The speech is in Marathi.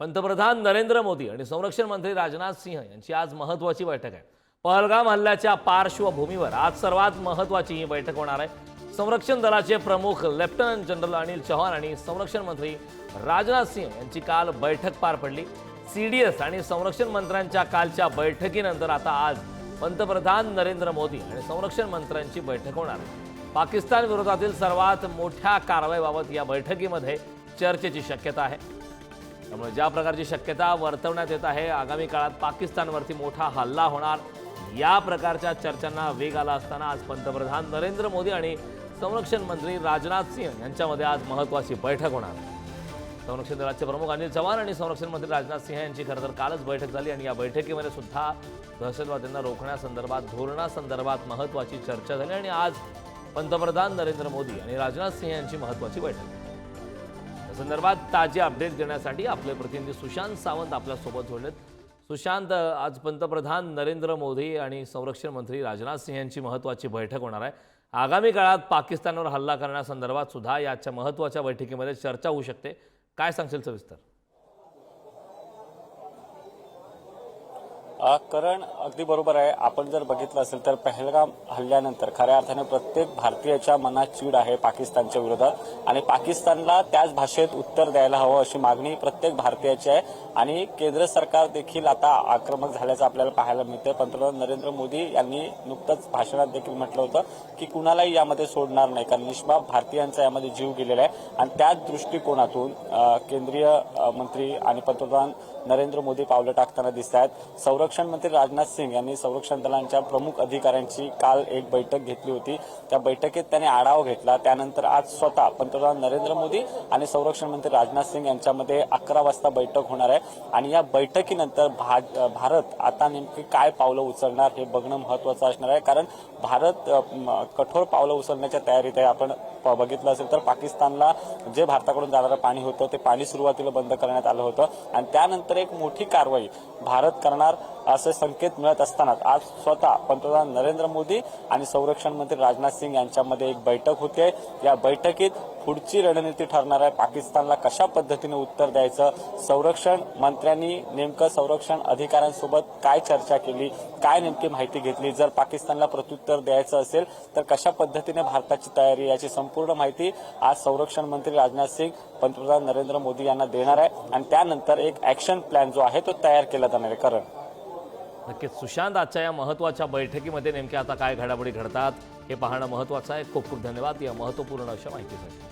पंतप्रधान नरेंद्र मोदी आणि संरक्षण मंत्री राजनाथ सिंह यांची आज महत्वाची बैठक आहे. पहलगाम हल्ल्याच्या पार्श्वभूमीवर आज सर्वात महत्वाची ही बैठक होणार आहे. संरक्षण दलाचे प्रमुख लेफ्टनंट जनरल अनिल चौहान आणि संरक्षण मंत्री राजनाथ सिंह यांची काल बैठक पार पडली. सी डी एस आणि संरक्षण मंत्र्यांच्या कालच्या बैठकीनंतर आता आज पंतप्रधान नरेंद्र मोदी आणि संरक्षण मंत्र्यांची बैठक होणार आहे. पाकिस्तान विरोधातील सर्वात मोठ्या कारवाईबाबत या बैठकीमध्ये चर्चेची शक्यता आहे. त्यामुळे ज्या प्रकारची शक्यता वर्तवण्यात येत आहे आगामी काळात पाकिस्तानवरती मोठा हल्ला होणार. या प्रकारच्या चर्चांना वेग आला असताना आज पंतप्रधान नरेंद्र मोदी आणि संरक्षण मंत्री राजनाथ सिंह यांच्यामध्ये आज महत्त्वाची बैठक होणार. संरक्षण दलाचे प्रमुख अनिल चव्हाण आणि संरक्षण मंत्री राजनाथ सिंह यांची खरं तर कालच बैठक झाली आणि या बैठकीमध्ये सुद्धा दहशतवाद्यांना रोखण्यासंदर्भात धोरणासंदर्भात महत्त्वाची चर्चा झाली आणि आज पंतप्रधान नरेंद्र मोदी आणि राजनाथ सिंह यांची महत्त्वाची बैठक. संदर्भात ताजे अपडेट देण्यासाठी आपले प्रतिनिधी सुशांत सावंत आपल्यासोबत जोडलेत. सुशांत आज पंतप्रधान नरेंद्र मोदी आणि संरक्षण मंत्री राजनाथ सिंह यांची महत्त्वाची बैठक होणार आहे. आगामी काळात पाकिस्तानवर हल्ला करण्यासंदर्भात सुद्धा याच्या महत्त्वाच्या बैठकीमध्ये चर्चा होऊ शकते. काय सांगशील सविस्तर? करण अगदी बरोबर आहे. आपण जर बघितलं असेल तर पहलगाम हल्ल्यानंतर खऱ्या अर्थाने प्रत्येक भारतीयाच्या मनात चीड आहे पाकिस्तानच्या विरोधात. आणि पाकिस्तानला त्याच भाषेत उत्तर द्यायला हवं अशी मागणी प्रत्येक भारतीयाची आहे. आणि केंद्र सरकार देखील आता आक्रमक झाल्याचं आपल्याला पाहायला मिळतंय. पंतप्रधान नरेंद्र मोदी यांनी नुकतंच भाषणात देखील म्हटलं होतं की कुणालाही यामध्ये सोडणार नाही. कारण निष्पाप भारतीयांचा यामध्ये जीव गेलेला आहे. आणि त्याच दृष्टिकोनातून केंद्रीय मंत्री आणि पंतप्रधान नरेंद्र मोदी पावलं टाकताना दिसत आहेत संरक्षण मंत्री राजनाथ सिंग यांनी संरक्षण दलांच्या प्रमुख अधिकाऱ्यांची काल एक बैठक घेतली होती. त्या बैठकीत त्यांनी आढावा घेतला. त्यानंतर आज स्वतः पंतप्रधान नरेंद्र मोदी आणि संरक्षण मंत्री राजनाथ सिंग यांच्यामध्ये अकरा वाजता बैठक होणार आहे. आणि या बैठकीनंतर भा- भारत आता नेमकी काय पावलं उचलणार हे बघणं महत्वाचं असणार आहे. कारण भारत म, कठोर पावलं उचलण्याच्या तयारीत आहे. आपण प- बघितलं असेल तर पाकिस्तानला जे भारताकडून जाणारं पाणी होतं ते पाणी सुरुवातीला बंद करण्यात आलं होतं. आणि त्यानंतर एक मोठी कारवाई भारत करणार असे संकेत मिळत असताना आज स्वतः पंतप्रधान नरेंद्र मोदी आणि संरक्षण मंत्री राजनाथ सिंग यांच्यामध्ये एक बैठक होते. या बैठकीत पुढची रणनीती ठरणार आहे. पाकिस्तानला कशा पद्धतीने उत्तर द्यायचं? संरक्षण मंत्र्यांनी नेमकं संरक्षण अधिकाऱ्यांसोबत काय चर्चा केली? काय नेमकी माहिती घेतली? जर पाकिस्तानला प्रत्युत्तर द्यायचं असेल तर कशा पद्धतीने भारताची तयारी याची संपूर्ण माहिती आज संरक्षण मंत्री राजनाथ सिंग पंतप्रधान नरेंद्र मोदी यांना देणार आहे. आणि त्यानंतर एक ऍक्शन प्लॅन जो आहे तो तयार केला जाणार आहे. कारण. नक्कीच. सुशांत आजच्या या महत्त्वाच्या बैठकीमध्ये नेमक्या आता काय घडामोडी घडतात हे पाहणं महत्त्वाचं आहे. खूप खूप धन्यवाद या महत्त्वपूर्ण अशा माहितीसाठी.